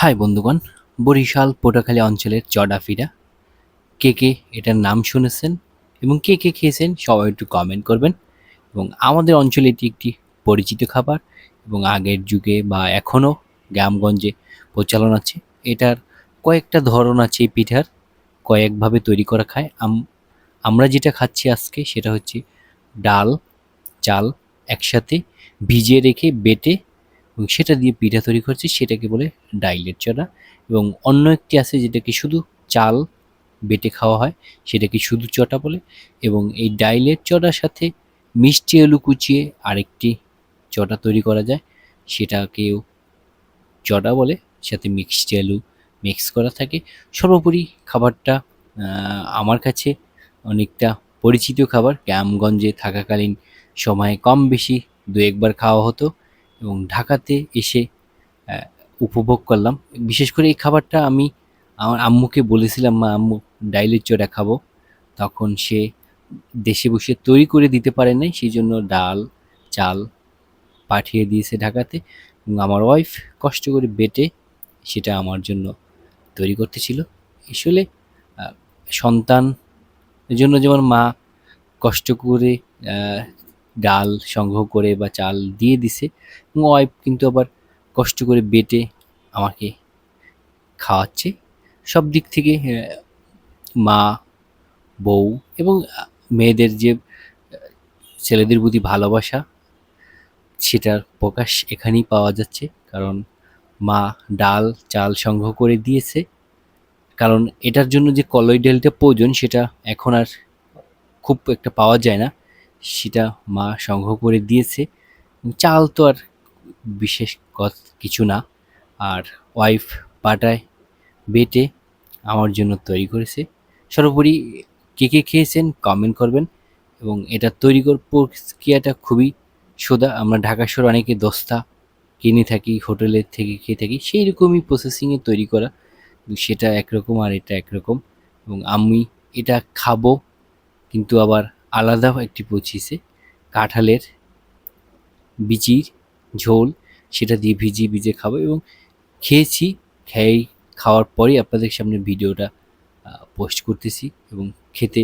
High বন্ধুগণ, বরিশাল পটুয়াখালী অঞ্চলের চডাফিরা। কে কে এটার নাম শুনেছেন এবং কে কে খেয়েছেন সবাই একটু কমেন্ট করবেন। এবং আমাদের অঞ্চলে এটি একটি পরিচিত খাবার এবং আগের যুগে বা এখনও গ্রামগঞ্জে প্রচলন আছে। এটার কয়েকটা ধরন আছে এই পিঠার, কয়েকভাবে তৈরি করা খায়। আম- আমরা যেটা খাচ্ছি আজকে সেটা হচ্ছে ডাল, চাল একসাথে ভিজিয়ে রেখে বেটে এবং সেটা দিয়ে পিঠা তৈরি করছি, সেটাকে বলে ডাইলের চড়া। এবং অন্য একটি আছে যেটাকে শুধু চাল বেটে খাওয়া হয়, সেটাকে শুধু চটা বলে। এবং এই ডাইলের চড়ার সাথে মিষ্টি আলু কুচিয়ে আরেকটি চটা তৈরি করা যায়। সেটাকেও চটা বলে, সাথে মিষ্টি আলু মিক্স করা থাকে। সর্বোপরি খাবারটা আমার কাছে অনেকটা পরিচিত খাবার। গ্রামগঞ্জে থাকাকালীন সময়ে কম বেশি দু একবার খাওয়া হতো। এবং ঢাকাতে এসে উপভোগ করলাম। বিশেষ করে এই খাবারটা আমি আমার আম্মুকে বলেছিলাম, মা, আম্মু, ডাইলের চড়া খাব। তখন সে দেশে বসে তৈরি করে দিতে পারে নাই, সেই জন্য ডাল, চাল পাঠিয়ে দিয়েছে ঢাকাতে। এবং আমার ওয়াইফ কষ্ট করে বেটে সেটা আমার জন্য তৈরি করতেছিল। আসলে সন্তান জন্য যেমন মা কষ্ট করে ডাল সংগ্রহ করে বা চাল দিয়ে দিছে এবং ওয়াইফ কিন্তু আবার কষ্ট করে বেটে আমাকে খাওয়াচ্ছে। সব দিক থেকে মা, বউ এবং মেয়েদের যে ছেলেদের প্রতি ভালোবাসা, সেটার প্রকাশ এখানেই পাওয়া যাচ্ছে। কারণ মা ডাল, চাল সংগ্রহ করে দিয়েছে। কারণ এটার জন্য যে কলই ডালটা প্রয়োজন, সেটা এখন আর খুব একটা পাওয়া যায় না। সেটা মা সংগ্রহ করে দিয়েছে। চাল তো আর বিশেষ কিছু না। আর ওয়াইফ পাটায় বেটে আমার জন্য তৈরি করেছে। সর্বোপরি কে কে খেয়েছেন কমেন্ট করবেন এবং এটা তৈরি কর প্রক্রিয়াটা খুবই সোদা আমরা ঢাকা শহরে অনেকে দস্তা কিনে থাকি হোটেলের থেকে খেয়ে থাকি সেই রকমই প্রসেসিংয়ে তৈরি করা। সেটা একরকম আর এটা একরকম। এবং আমি এটা খাব, কিন্তু আবার আলাদা একটি পচিছে কাঁঠালের বিচির ঝোল, সেটা দিয়ে ভিজিয়ে ভিজিয়ে খাব এবং খেয়েছি, খেয়ে খাওয়ার পরেই আপনাদের সামনে ভিডিওটা পোস্ট করতেছি এবং খেতে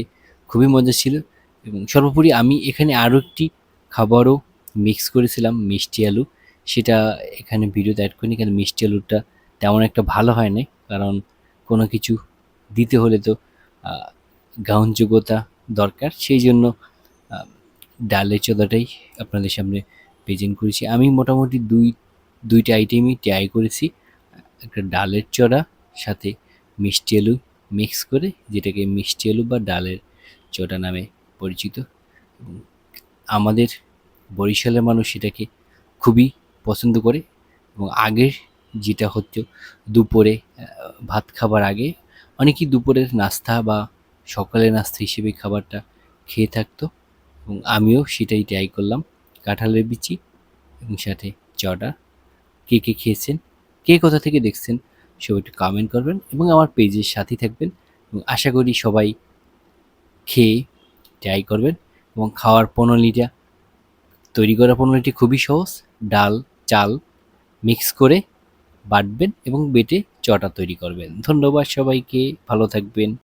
খুবই মজা ছিল এবং সর্বোপরি আমি এখানে আরও একটি খাবারও মিক্স করেছিলাম, মিষ্টি আলু। সেটা এখানে ভিডিওতে অ্যাড করিনি কারণ মিষ্টি আলুটা তেমন একটা ভালো হয় না কারণ কোনো কিছু দিতে হলে তো গ্রহণযোগ্যতা দরকার। সেই জন্য ডালের চোদাটাই আপনাদের সামনে প্রেজেন্ট করেছি। আমি মোটামুটি দুই, দুইটা আইটেমই ট্রাই করেছি। একটা ডালের চড়া, সাথে মিষ্টি আলু মিক্স করে, যেটাকে মিষ্টি আলু বা ডালের চড়া নামে পরিচিত। আমাদের বরিশালের মানুষ সেটাকে খুবই পছন্দ করে। এবং আগের যেটা হতো, দুপুরে ভাত খাবার আগে, অনেকেই দুপুরের নাস্তা বা সকালের নাস্তা হিসেবে খাবারটা খেয়ে থাকতো এবং আমিও সেটাই ট্রাই করলাম, কাঁঠালের বিচি এবং সাথে চটা। কে কে খেয়েছেন, কে কোথা থেকে দেখছেন সব একটু কমেন্ট করবেন এবং আমার পেজের সাথেই থাকবেন এবং আশা করি সবাই খেয়ে ট্রাই করবেন এবং খাওয়ার প্রণালীটা তৈরি করা প্রণালীটি খুবই সহজ, ডাল, চাল মিক্স করে বাটবেন এবং বেটে চটা তৈরি করবেন। ধন্যবাদ সবাইকে, ভালো থাকবেন।